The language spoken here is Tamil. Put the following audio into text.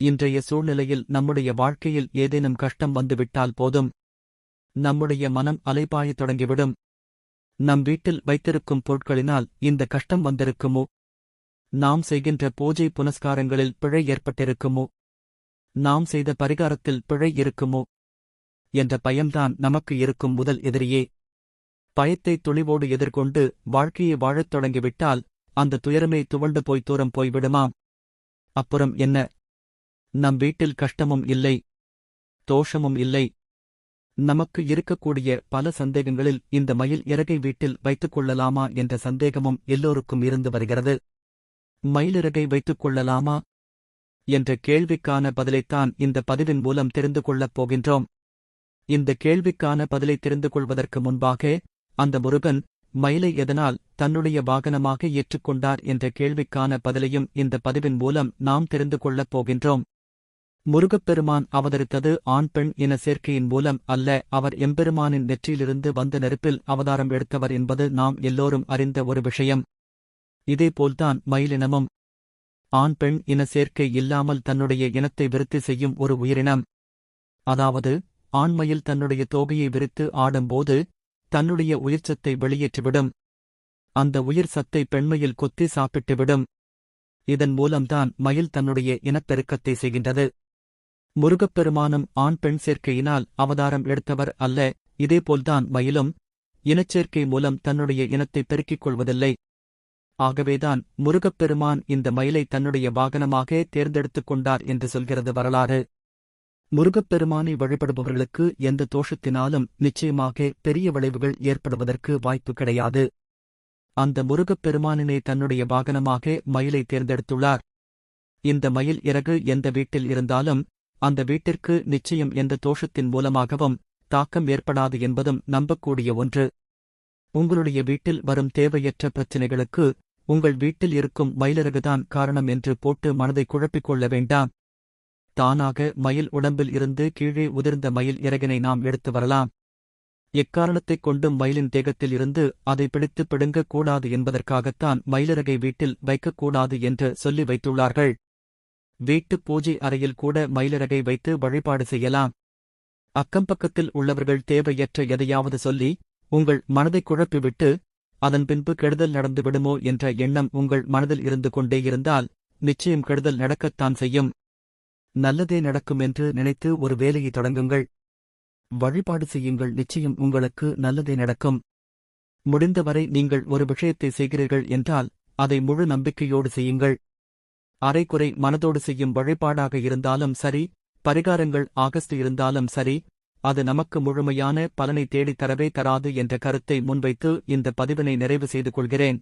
இன்றைய சூழ்நிலையில் நம்முடைய வாழ்க்கையில் ஏதேனும் கஷ்டம் வந்துவிட்டால் போதும். நம்முடைய மனம் அலைபாயத் தொடங்கிவிடும். நம் வீட்டில் வைத்திருக்கும் பொருட்களினால் இந்த கஷ்டம் வந்திருக்குமோ? நாம் செய்கின்ற பூஜை புனஸ்காரங்களில் பிழை ஏற்பட்டிருக்குமோ? நாம் செய்த பரிகாரத்தில் பிழை இருக்குமோ? என்ற பயம்தான் நமக்கு இருக்கும் முதல் எதிரியே. பயத்தை துணிவோடு எதிர்கொண்டு வாழ்க்கையை வாழத் தொடங்கிவிட்டால் அந்த துயரமே துவண்டு போய் தூரம் போய்விடுமாம். அப்புறம் என்ன? நம் வீட்டில் கஷ்டமும் இல்லை தோஷமும் இல்லை. நமக்கு இருக்கக்கூடிய பல சந்தேகங்களில் இந்த மயில் இறகை வீட்டில் வைத்துக் கொள்ளலாமா என்ற சந்தேகமும் எல்லோருக்கும் இருந்து வருகிறது. மயிலிறகை வைத்துக் கொள்ளலாமா என்ற கேள்விக்கான பதிலைத்தான் இந்த பதிவின் மூலம் தெரிந்து கொள்ளப் போகின்றோம். இந்த கேள்விக்கான பதிலை தெரிந்து கொள்வதற்கு முன்பாக அந்த முருகன் மயிலை எதனால் தன்னுடைய வாகனமாக ஏற்றுக்கொண்டார் என்ற கேள்விக்கான பதிலையும் இந்த பதிவின் மூலம் நாம் தெரிந்து கொள்ளப் போகின்றோம். முருகப்பெருமான் அவதரித்தது ஆண் பெண் இன சேர்க்கையின் மூலம் அல்ல அவர் எம்பெருமானின் நெற்றியிலிருந்து வந்த நெருப்பில் அவதாரம் எடுத்தவர் என்பது நாம் எல்லோரும் அறிந்த ஒரு விஷயம். இதேபோல்தான் மயிலினமும். ஆண் பெண் இன சேர்க்கை இல்லாமல் தன்னுடைய இனத்தை விருத்தி செய்யும் ஒரு உயிரினம். அதாவது ஆண்மயில் தன்னுடைய தோகையை விரித்து ஆடும்போது தன்னுடைய உயிர்ச்சத்தை வெளியேற்றிவிடும். அந்த உயிர் சத்தை பெண்மையில் கொத்தி சாப்பிட்டுவிடும். இதன் மூலம்தான் மயில் தன்னுடைய இனப்பெருக்கத்தை செய்கின்றது. முருகப்பெருமானும் ஆண் பெண் சேர்க்கையினால் அவதாரம் எடுத்தவர் அல்ல. இதேபோல்தான் மயிலும் இனச்சேர்க்கை மூலம் தன்னுடைய இனத்தை பெருக்கிக் கொள்வதில்லை. ஆகவேதான் முருகப்பெருமான் இந்த மயிலை தன்னுடைய வாகனமாக தேர்ந்தெடுத்துக் கொண்டார் என்று சொல்கிறது வரலாறு. முருகப்பெருமானை வழிபடுபவர்களுக்கு எந்த தோஷத்தினாலும் நிச்சயமாக பெரிய விளைவுகள் ஏற்படுவதற்கு வாய்ப்பு கிடையாது. அந்த முருகப்பெருமானினை தன்னுடைய வாகனமாக மயிலை தேர்ந்தெடுத்துள்ளார். இந்த மயில் இறகு எந்த வீட்டில் இருந்தாலும் அந்த வீட்டிற்கு நிச்சயம் எந்த தோஷத்தின் மூலமாகவும் தாக்கம் ஏற்படாது என்பதும் நம்பக்கூடிய ஒன்று. உங்களுடைய வீட்டில் வரும் தேவையற்ற பிரச்சினைகளுக்கு உங்கள் வீட்டில் இருக்கும் மயிலிறகுதான் காரணம் என்று போட்டு மனதை குழப்பிக் கொள்ள வேண்டாம். தானாக மயில் உடம்பில் இருந்து கீழே உதிர்ந்த மயில் இறகினை நாம் எடுத்து வரலாம். எக்காரணத்தைக் கொண்டும் மயிலின் தேகத்தில் இருந்து அதை பிடித்து பிடுங்கக்கூடாது என்பதற்காகத்தான் மயிலிறகை வீட்டில் வைக்கக்கூடாது என்று சொல்லி வைத்துள்ளார்கள். வீட்டு பூஜை அறையில் கூட மயிலிறகை வைத்து வழிபாடு செய்யலாம். அக்கம்பக்கத்தில் உள்ளவர்கள் தேவையற்ற எதையாவது சொல்லி உங்கள் மனதை குழப்பிவிட்டு அதன் பின்பு கெடுதல் நடந்து விடுமோ என்ற எண்ணம் உங்கள் மனதில் இருந்து கொண்டே இருந்தால் நிச்சயம் கெடுதல் நடக்கத்தான் செய்யும். நல்லதே நடக்கும் என்று நினைத்து ஒரு வேலையை தொடங்குங்கள். வழிபாடு செய்யுங்கள் நிச்சயம் உங்களுக்கு நல்லதே நடக்கும். முடிந்தவரை நீங்கள் ஒரு விஷயத்தை செய்கிறீர்கள் என்றால் அதை முழு நம்பிக்கையோடு செய்யுங்கள். அரைக்குறை மனதோடு செய்யும் வழிபாடாக இருந்தாலும் சரி பரிகாரங்கள் ஆகஸ்ட் இருந்தாலும் சரி அது நமக்கு முழுமையான பலனை தேடித் தரவே தராது என்ற கருத்தை முன்வைத்து இந்த பதிவினை நிறைவு செய்து கொள்கிறேன்.